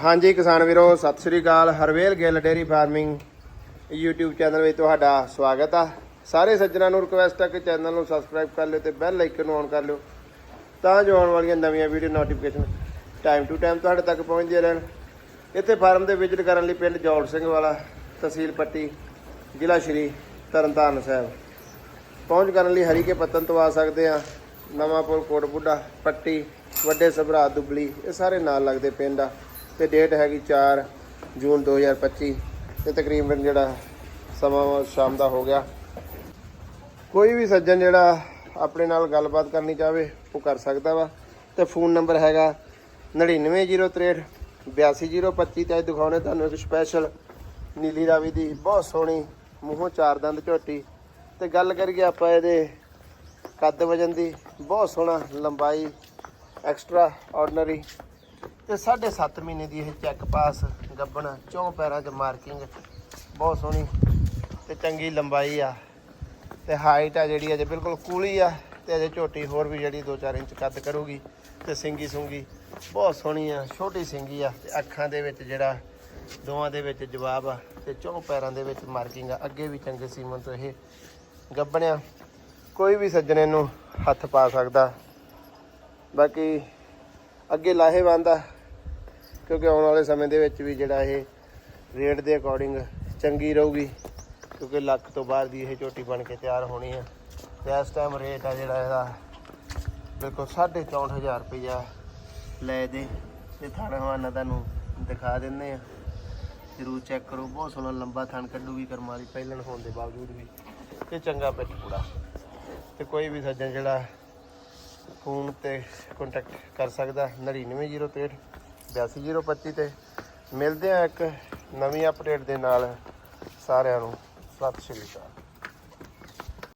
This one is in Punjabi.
ਹਾਂਜੀ ਕਿਸਾਨ ਵੀਰੋ, ਸਤਿ ਸ੍ਰੀ ਅਕਾਲ। Harvel Gill dairy farming YouTube channel ਵਿੱਚ ਤੁਹਾਡਾ ਸਵਾਗਤ ਆ। ਸਾਰੇ ਸੱਜਣਾਂ ਨੂੰ ਰਿਕੁਐਸਟ ਆ ਕਿ ਚੈਨਲ ਨੂੰ ਸਬਸਕ੍ਰਾਈਬ ਕਰ ਲਿਓ ਤੇ ਬੈਲ ਆਈਕਨ ਨੂੰ ਔਨ ਕਰ ਲਿਓ ਤਾਂ ਜੋ ਆਉਣ ਵਾਲੀਆਂ ਨਵੀਆਂ video notification time to time ਤੁਹਾਡੇ ਤੱਕ ਪਹੁੰਚਦੀਆਂ ਰਹਿਣ। ਇੱਥੇ ਫਾਰਮ ਦੇ ਵਿਜ਼ਿਟ ਕਰਨ ਲਈ ਪਿੰਡ ਜੌਲ ਸਿੰਘ ਵਾਲਾ, ਤਹਿਸੀਲ ਪੱਟੀ, ਜ਼ਿਲ੍ਹਾ ਸ਼੍ਰੀ ਤਰਨਤਾਰਨ ਸਾਹਿਬ। ਪਹੁੰਚ ਕਰਨ ਲਈ ਹਰੀ ਕੇ ਪੱਤਨ ਤੋਂ ਆ ਸਕਦੇ ਆ। ਨਵਾਂਪੁਰ ਕੋਟ ਬੁੱਢਾ ਪੱਟੀ, ਵੱਡੇ ਸਭਰਾ, ਦੁਬਲੀ, ਇਹ ਸਾਰੇ ਨਾਲ ਲੱਗਦੇ ਪਿੰਡ ਆ। ਤੇ ਡੇਟ ਹੈਗੀ 4 ਜੂਨ 2025 ਤੇ ਤਕਰੀਬਨ ਜਿਹੜਾ ਸਮਾਂ ਵਾ ਸ਼ਾਮ ਦਾ ਹੋ ਗਿਆ। ਕੋਈ ਵੀ ਸੱਜਣ ਜਿਹੜਾ ਆਪਣੇ ਨਾਲ ਗੱਲਬਾਤ ਕਰਨੀ ਚਾਹਵੇ, ਉਹ ਕਰ ਸਕਦਾ ਵਾ। ਤੇ ਫੋਨ ਨੰਬਰ ਹੈਗਾ 99063 82025 ਤੇ ਅੱਜ ਦਿਖਾਉਣੇ ਤੁਹਾਨੂੰ ਇੱਕ ਸਪੈਸ਼ਲ ਨੀਲੀ ਰਾਵੀ ਦੀ ਬਹੁਤ ਸੋਹਣੀ ਮੂੰਹੋਂ ਚਾਰ ਦੰਦ ਝੋਟੀ। ਤੇ ਗੱਲ ਕਰੀਏ ਆਪਾਂ ਇਹਦੇ ਕੱਦ ਵਜਨ ਦੀ, ਬਹੁਤ ਸੋਹਣਾ ਲੰਬਾਈ ਐਕਸਟਰਾ ਆਰਡੀਨਰੀ ਤੇ 7.5 ਮਹੀਨੇ ਦੀ ਇਹ ਚੈੱਕ ਪਾਸ ਗੱਬਣ, ਚੌਂ ਪੈਰਾਂ 'ਚ ਮਾਰਕਿੰਗ ਬਹੁਤ ਸੋਹਣੀ ਤੇ ਚੰਗੀ ਲੰਬਾਈ ਆ। ਤੇ ਹਾਈਟ ਆ ਜਿਹੜੀ ਅਜੇ ਬਿਲਕੁਲ ਕੂਲੀ ਆ ਤੇ ਅਜੇ ਝੋਟੀ ਹੋਰ ਵੀ ਜਿਹੜੀ 2-4 ਇੰਚ ਕੱਦ ਕਰੂਗੀ ਤੇ ਸਿੰਗੀ ਸੁੰਗੀ ਬਹੁਤ ਸੋਹਣੀ ਆ, ਛੋਟੀ ਸਿੰਗੀ ਆ ਤੇ ਅੱਖਾਂ ਦੇ ਵਿੱਚ ਜਿਹੜਾ ਦੋਵਾਂ ਦੇ ਵਿੱਚ ਜਵਾਬ ਆ ਤੇ ਚੌਂ ਪੈਰਾਂ ਦੇ ਵਿੱਚ ਮਾਰਕਿੰਗ ਆ। ਅੱਗੇ ਵੀ ਚੰਗੇ ਸੀਮਨ ਤੋਂ ਇਹ ਗੱਬਣਿਆ। ਕੋਈ ਵੀ ਸੱਜਣੇ ਨੂੰ ਹੱਥ ਪਾ ਸਕਦਾ। ਬਾਕੀ ਅੱਗੇ ਲਾਹੇਵੰਦ ਆ, ਕਿਉਂਕਿ ਆਉਣ ਵਾਲੇ ਸਮੇਂ ਦੇ ਵਿੱਚ ਵੀ ਜਿਹੜਾ ਇਹ ਰੇਟ ਦੇ ਅਕੋਰਡਿੰਗ ਚੰਗੀ ਰਹੂਗੀ, ਕਿਉਂਕਿ ਲੱਖ ਤੋਂ ਬਾਹਰ ਦੀ ਇਹ ਝੋਟੀ ਬਣ ਕੇ ਤਿਆਰ ਹੋਣੀ ਆ। ਤੇ ਇਸ ਟਾਈਮ ਰੇਟ ਆ ਜਿਹੜਾ ਇਹਦਾ, ਬਿਲਕੁਲ 64000 ਰੁਪਇਆ ਲੈ ਦੇ ਤੇ ਥਣ ਹਵਾਨਾ ਤੁਹਾਨੂੰ ਦਿਖਾ ਦਿੰਦੇ ਆ। ਜਰੂਰ ਚੈੱਕ ਕਰੋ, ਬਹੁਤ ਸੋਹਣਾ ਲੰਬਾ ਥਣ ਕੱਢੂਗੀ ਕਰਮ ਦੀ ਪਹਿਲਣ ਹੋਣ ਦੇ ਬਾਵਜੂਦ ਵੀ ਤੇ ਚੰਗਾ ਪਿੱਠ ਪੂੜਾ ਤੇ ਕੋਈ ਵੀ ਸੱਜਣ ਜਿਹੜਾ ਫੋਨ ਤੇ ਕੰਟੈਕਟ ਕਰ ਸਕਦਾ। 99063 82025 ਤੇ ਮਿਲਦੇ ਆ ਇੱਕ ਨਵੀਂ ਅਪਡੇਟ ਦੇ ਨਾਲ ਸਾਰਿਆਂ ਨੂੰ। ਸਤਿ ਸ਼੍ਰੀ ਅਕਾਲ।